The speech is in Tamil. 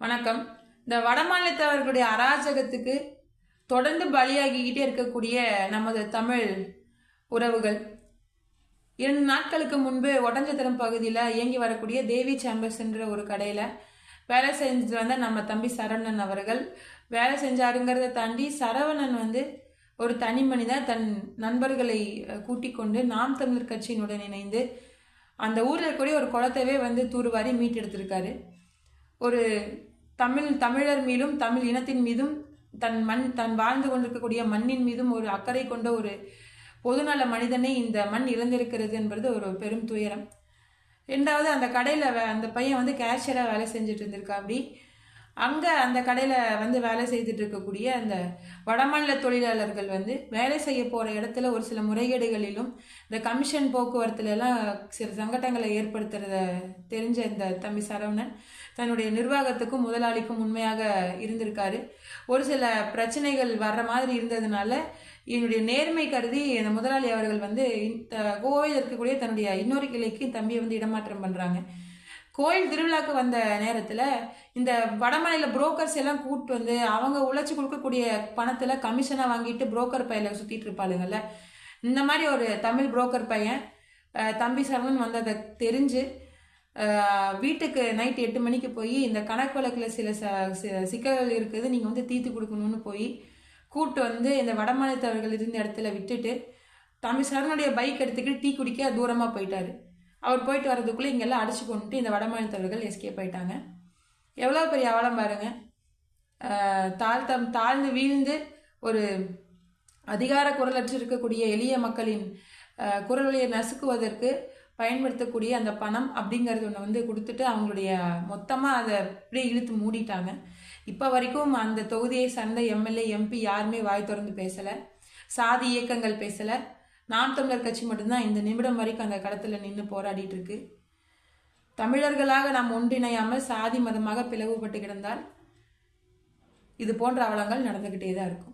வணக்கம். இந்த வடமாநிலத்தவர்களுடைய அராஜகத்துக்கு தொடர்ந்து பலியாகிக்கிட்டே இருக்கக்கூடிய நமது தமிழ் உறவுகள். இரண்டு நாட்களுக்கு முன்பு ஒட்டஞ்சத்திரம் பகுதியில் இயங்கி வரக்கூடிய தேவி சேம்பர்ஸ் என்ற ஒரு கடையில் வேலை செஞ்சு வந்த நம்ம தம்பி சரவணன் அவர்கள். வேலை செஞ்சாருங்கிறத தாண்டி சரவணன் வந்து ஒரு தனி மனிதன் தன் நண்பர்களை கூட்டிக் கொண்டு நாம் தமிழர் கட்சியினுடன் இணைந்து அந்த ஊரில் இருக்கக்கூடிய ஒரு குளத்தவே வந்து தூருவாரி மீட்டெடுத்திருக்காரு. ஒரு தமிழ் தமிழர் மீதும் தமிழ் இனத்தின் மீதும் தன் மண் தன் வாழ்ந்து கொண்டிருக்கக்கூடிய மண்ணின் மீதும் ஒரு அக்கறை கொண்ட ஒரு பொதுநல மனிதனை இந்த மண் இழந்திருக்கிறது என்பது ஒரு பெரும் துயரம். ரெண்டாவது அந்த கடையில் அந்த பையன் வந்து கேஷியராக வேலை செஞ்சுட்டு இருந்திருக்கா அப்படி? அங்கே அந்த கடையில் வந்து வேலை செய்துட்டு இருக்கக்கூடிய அந்த வடமாநில தொழிலாளர்கள் வந்து வேலை செய்ய போகிற இடத்துல ஒரு சில முறைகேடுகளிலும் இந்த கமிஷன் போக்குவரத்துலலாம் சில சங்கடங்களை ஏற்படுத்துறத தெரிஞ்ச இந்த தம்பி சரவணன் தன்னுடைய நிர்வாகத்துக்கும் முதலாளிக்கும் உண்மையாக இருந்திருக்காரு. ஒரு சில பிரச்சனைகள் வர்ற மாதிரி இருந்ததுனால என்னுடைய நேர்மை கருதி அந்த முதலாளி அவர்கள் வந்து கோவையில் இருக்கக்கூடிய தன்னுடைய இன்னொரு கிளைக்கு தம்பியை வந்து இடமாற்றம் பண்ணுறாங்க கோயில் திருவிழாக்கு வந்த நேரத்தில் இந்த வடமலையில் புரோக்கர்ஸ் எல்லாம் கூப்பிட்டு வந்து அவங்க உழைச்சி கொடுக்கக்கூடிய பணத்தில் கமிஷனாக வாங்கிட்டு புரோக்கர் பையில சுற்றிட்டு இருப்பாளுங்கள்ல இந்த மாதிரி ஒரு தமிழ் புரோக்கர் பையன் தம்பி சரவணன் வந்ததை தெரிஞ்சு வீட்டுக்கு நைட் எட்டு மணிக்கு போய் இந்த கணக்கு வழக்கில் சில ச சிக்கல்கள் இருக்குது நீங்கள் வந்து தீர்த்து கொடுக்கணும்னு போய் கூப்பிட்டு வந்து இந்த வடமாநிலத்தவர்கள் இருந்த இடத்துல விட்டுட்டு தம்பி சரவனுடைய பைக் எடுத்துக்கிட்டு டீ குடிக்க தூரமாக போயிட்டாரு. அவர் போயிட்டு வரதுக்குள்ளே இங்கெல்லாம் அடிச்சு கொண்டுட்டு இந்த வடமாநிலத்தவர்கள் எஸ்கேப் ஆயிட்டாங்க. எவ்வளோ பெரிய அவலம் பாருங்க. தாழ்த்தம் தாழ்ந்து வீழ்ந்து ஒரு அதிகார குரலற்று இருக்கக்கூடிய எளிய மக்களின் குரல்களை நசுக்குவதற்கு பயன்படுத்தக்கூடிய அந்த பணம் அப்படிங்கிறது ஒன்று வந்து கொடுத்துட்டு அவங்களுடைய மொத்தமாக அதை அப்படியே இழுத்து மூடிட்டாங்க. இப்போ வரைக்கும் அந்த தொகுதியை சார்ந்த எம்எல்ஏ எம்பி யாருமே வாய் திறந்து பேசலை. சாதி இயக்கங்கள் பேசலை. நாம் தமிழர் கட்சி மட்டும்தான் இந்த நிமிடம் வரைக்கும் அந்த களத்தில் நின்று போராடிட்டு இருக்கு தமிழர்களாக நாம் ஒன்றிணையாமல் சாதி மதமாக பிளவுபட்டு கிடந்தால் இது போன்ற அவலங்கள் நடந்துக்கிட்டே தான் இருக்கும்.